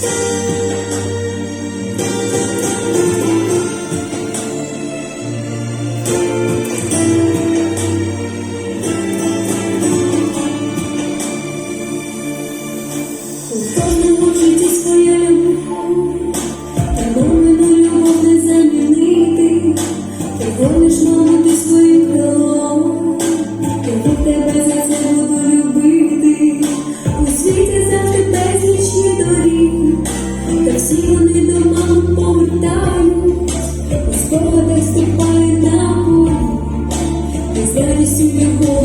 Та любов не замінити, ти волиш мами. повертають, спогади вступають на полі, і з радістю любові.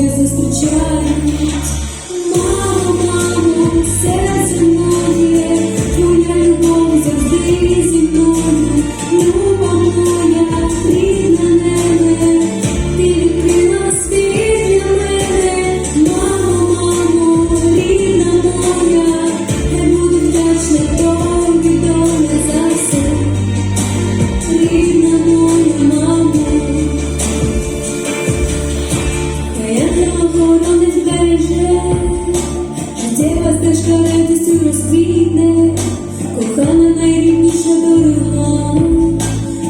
що радістю кохана найрідніша дорога,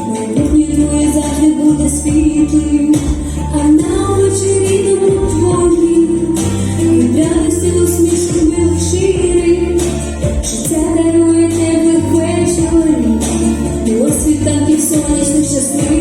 майбутнє твоє завжди буде світлим, а на очі рідному твої, від радості усмішки милих ширих, життя дарує тебе вечорі, біло світанків сонячних щасливих.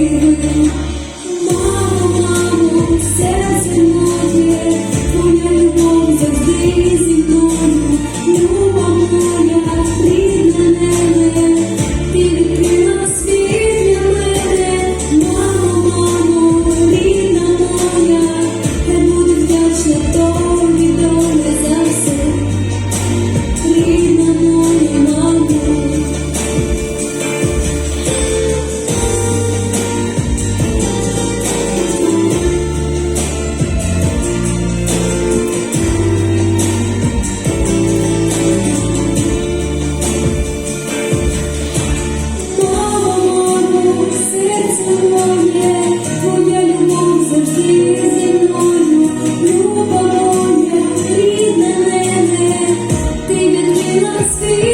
as crianças.